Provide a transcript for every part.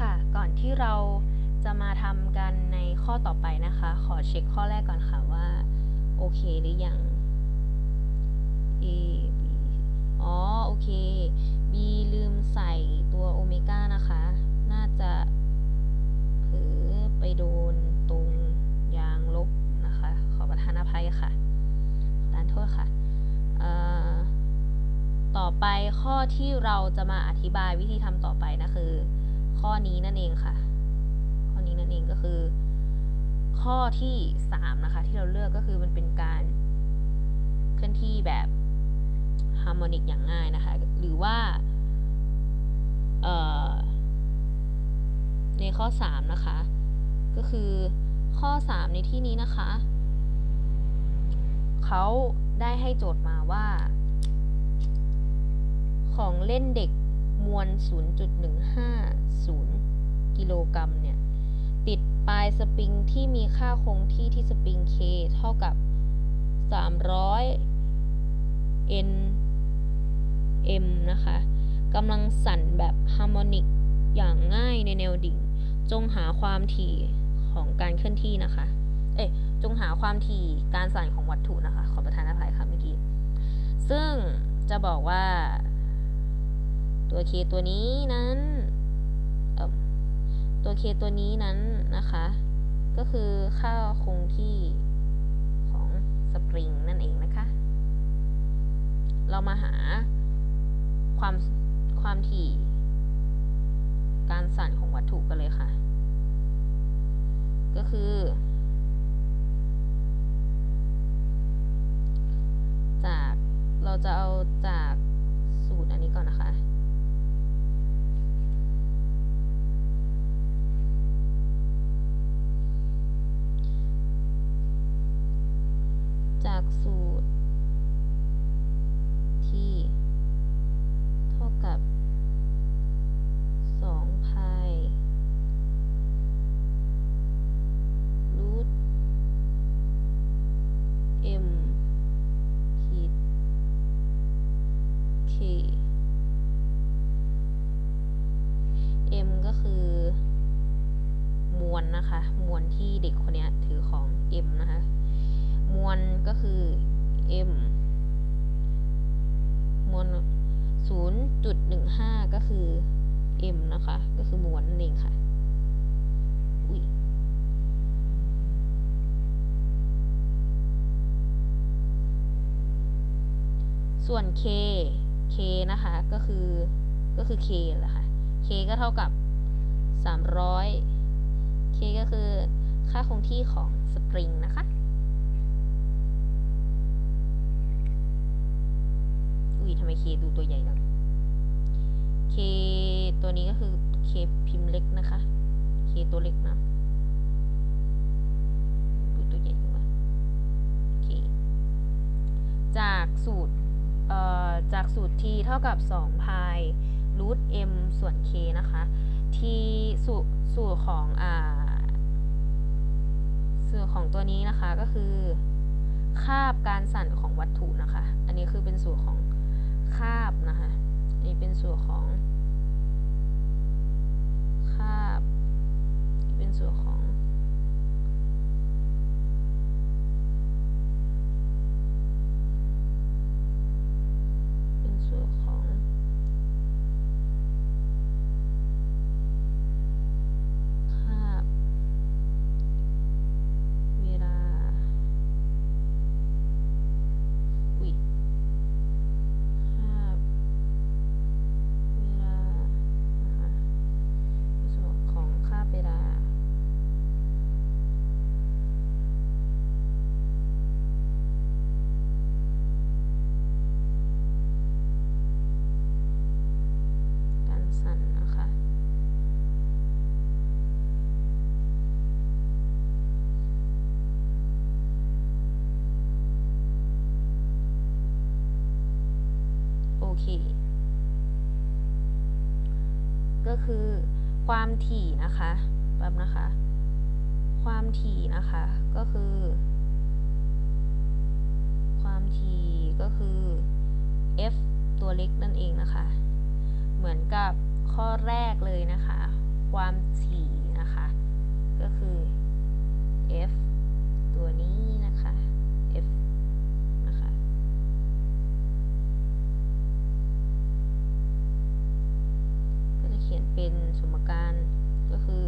ค่ะ ก่อนที่เราจะมาทำกันในข้อต่อไปนะคะ ขอเช็คข้อแรกก่อนค่ะว่า โอเคหรือยัง A B อ๋อ โอเค B ลืมใส่ตัวโอเมก้านะคะ น่าจะเผลอไปโดนตรงยางลบนะคะ ขอประทานอภัยค่ะขอประทานโทษค่ะ ต่อไปข้อที่เราจะมาอธิบายวิธีทำต่อไปนะคือ ข้อนี้นั่นเองค่ะ ข้อนี้นั่นเองก็คือ ข้อที่สามนะคะ ที่เราเลือกก็คือมันเป็นการเคลื่อนที่แบบฮาร์โมนิกอย่างง่ายนะคะ หรือว่าในข้อสามนะคะ ก็คือข้อสามในที่นี้นะคะเขาได้ให้โจทย์มาว่า ของเล่นเด็ก มวล 0.150 กิโลกรัมเนี่ย ติดปลายสปริงที่มีค่าคงที่ที่สปริง K เท่ากับ 300 N M นะคะกำลังสั่นแบบฮาร์โมนิกอย่างง่ายในแนวดิ่ง จงหาความถี่ของการเคลื่อนที่นะคะ เอ๊ะ จงหาความถี่การสั่นของวัตถุนะคะ ขอประทานอภัยค่ะเมื่อกี้ ซึ่งจะบอกว่า ตัว k ตัวนี้นั้นตัว k ตัวนี้นั้นนะคะ ก็คือค่าคงที่ของสปริงนั่นเองนะคะ เรามาหาความความถี่ การสั่นของวัตถุกันเลยค่ะ ก็คือ จากเราจะเอาจากสูตรอันนี้ก่อนนะคะ ก็คือ m มวล 0.15 ก็คือ m นะคะ ก็คือมวลนั่นเองค่ะ อุ้ยส่วน k k นะคะ ก็คือ ก็คือ k แหละค่ะ k ก็เท่ากับ 300 k ก็คือค่าคงที่ของสปริงนะคะ อุ้ยทำไม k ดูตัวใหญ่จัง k ตัวนี้ก็คือ k พิมพ์เล็กนะคะ k ตัวเล็กนะดูตัวใหญ่จังวะ k จากสูตรเอ่อจากสูตร t เท่ากับ2พายรูท m ส่วน k นะคะ t สูตรสูตรของอ่าสูตรของตัวนี้นะคะก็คือคาบการสั่นของวัตถุนะคะ อันนี้คือเป็นสูตรของ คาบนะคะอันนี้เป็นส่วนของคาบอันนี้เป็นส่วนของ ก็คือความถี่นะคะแป๊บนะคะ ความถี่นะคะก็คือ ความถี่ก็คือ f ตัวเล็กนั่นเองนะคะ เหมือนกับข้อแรกเลยนะคะ ความถี่นะคะ ก็คือ f ตัวนี้นะคะ สมการก็คือ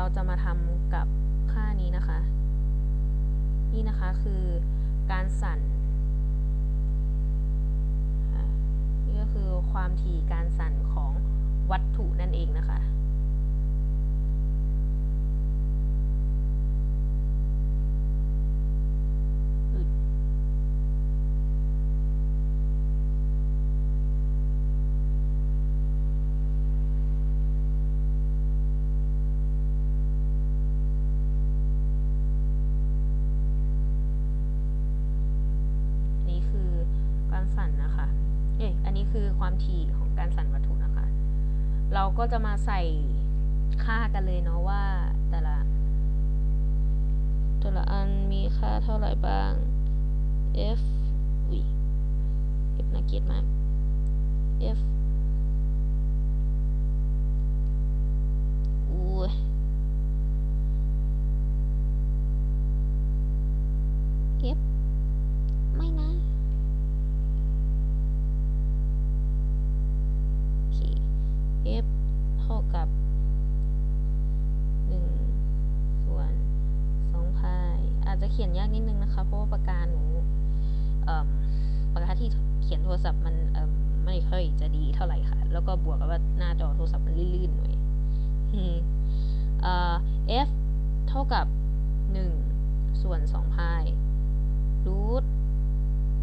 เราจะมาทำกับค่านี้นะคะ นี่นะคะคือการสั่นนี่ก็คือความถี่การสั่นของวัตถุนั่นเองนะคะ ความถี่ของการสั่นวัตถุนะคะ เราก็จะมาใส่ค่ากันเลยเนาะว่าแต่ละ แต่ละอันมีค่าเท่าไหร่บ้าง f อุ้ย f น่าเกียดมาก f จจะเขียนยากนิดนึงนะคะ เพราะว่าปากกาหนูปากกาที่เขียนโทรศัพท์มันมไม่ค่อยจะดีเท่าไหร่ค่ะ แล้วก็บวกกับว่าหน้าจอโทรศัพท์มันลื่นๆหน่อยเอ่อ f เท่ากับ 1 ส่วน2พายรูท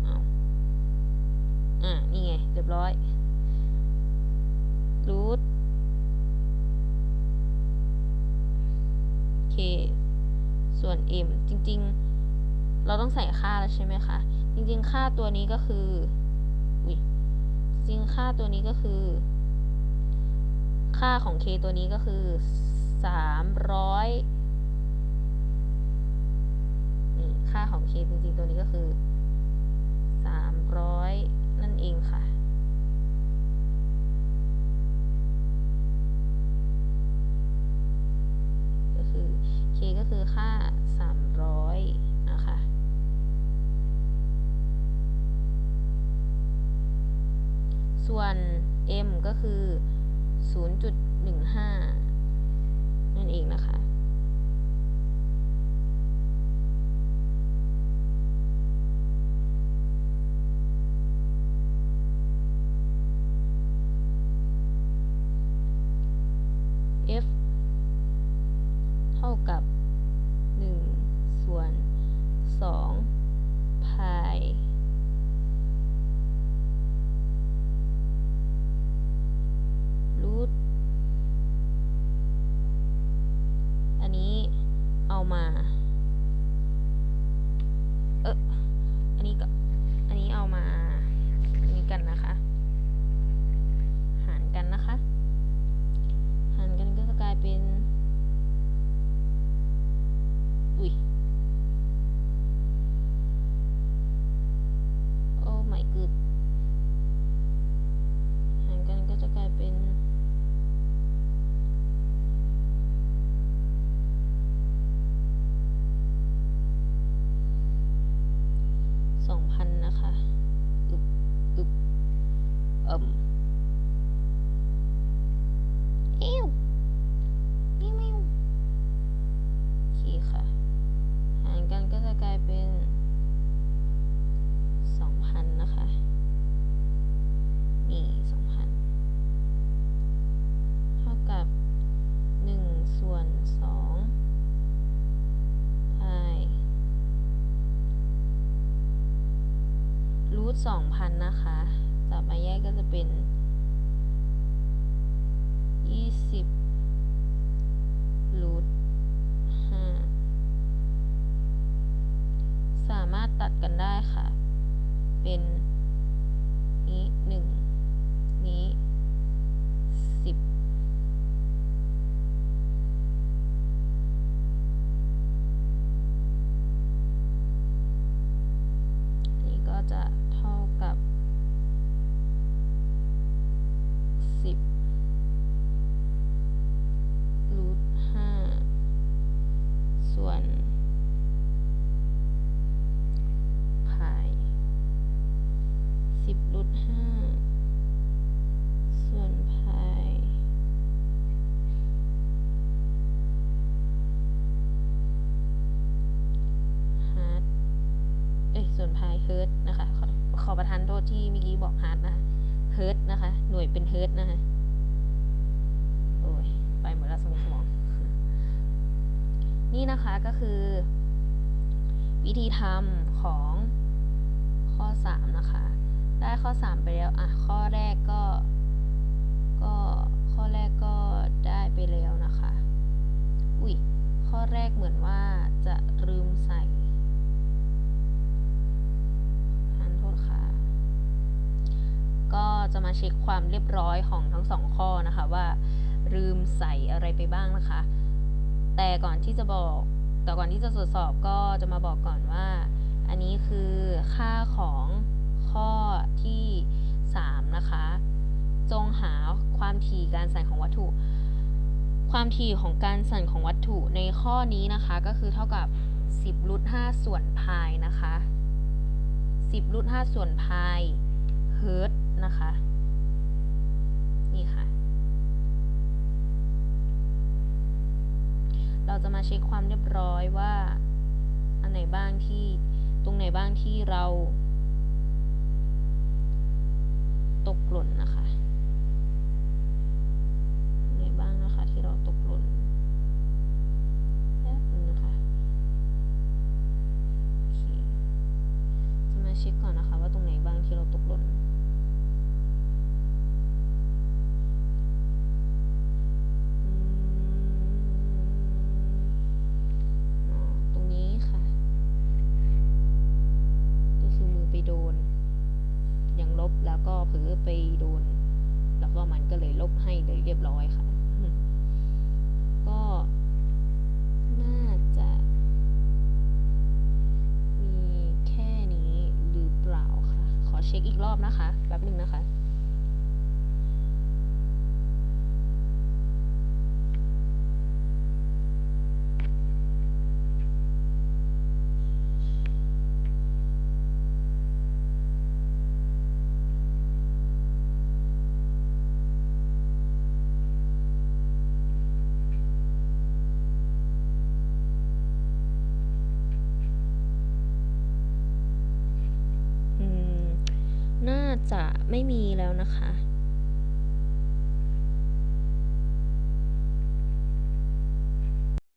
อ่านี่ไง เรียบร้อยรูท k ส่วน m จริง ๆ เราต้องใส่ค่าแล้วใช่ไหมคะ จริง ๆ ค่าตัวนี้ก็คืออุ้ยจริงค่าตัวนี้ก็คือ ค่าของ k ตัวนี้ก็คือสามร้อยนี่ค่าของ k จริง ๆ ตัวนี้ก็คือสามร้อยนั่นเองค่ะ 2,000 นะคะ ต่อมาแยกก็จะเป็น 20รูท5สามารถตัดกันได้ค่ะ เป็น นี้ 1 นี้ ส่วนพายสิบรูทห้าส่วนพายฮาร์ดเอ้ยส่วนพายเฮิร์ตนะคะ ขอขอประทานโทษที่เมื่อกี้บอกฮาร์ดนะคะเฮิร์ตนะคะ หน่วยเป็นเฮิร์ตนะคะ โอ้ย ไปหมดแล้วสมองสมอง นี่นะคะก็คือ วิธีทำของข้อ 3 นะคะ ได้ข้อ 3 ไปแล้ว อะ ข้อแรกก็ ก็ ข้อแรกก็ได้ไปแล้วนะคะ อุ้ยข้อแรกเหมือนว่าจะลืมใส่ทานโทษค่ะ ก็จะมาเช็คความเรียบร้อยของทั้งสองข้อนะคะว่าลืมใส่อะไรไปบ้างนะคะ แต่ก่อนที่จะบอกแต่ก่อนที่จะตรวจสอบก็จะมาบอกก่อนว่า อันนี้คือค่าของข้อที่ 3 นะคะ จงหาความถี่การสั่นของวัตถุ ความถี่ของการสั่นของวัตถุในข้อนี้นะคะก็คือเท่ากับ 10รูท5ส่วนพายนะคะ 10รูท5ส่วนพายเฮิร์ตนะคะ นี่ค่ะ เราจะมาเช็คความเรียบร้อยว่า อันไหนบ้างที่ตรงไหนบ้างที่เรา ตกหล่นนะคะ เลยเรียบร้อยค่ะ ก็น่าจะมีแค่นี้หรือเปล่าคะขอเช็คอีกรอบนะคะ แป๊บหนึ่งนะคะ จะไม่มีแล้วนะคะ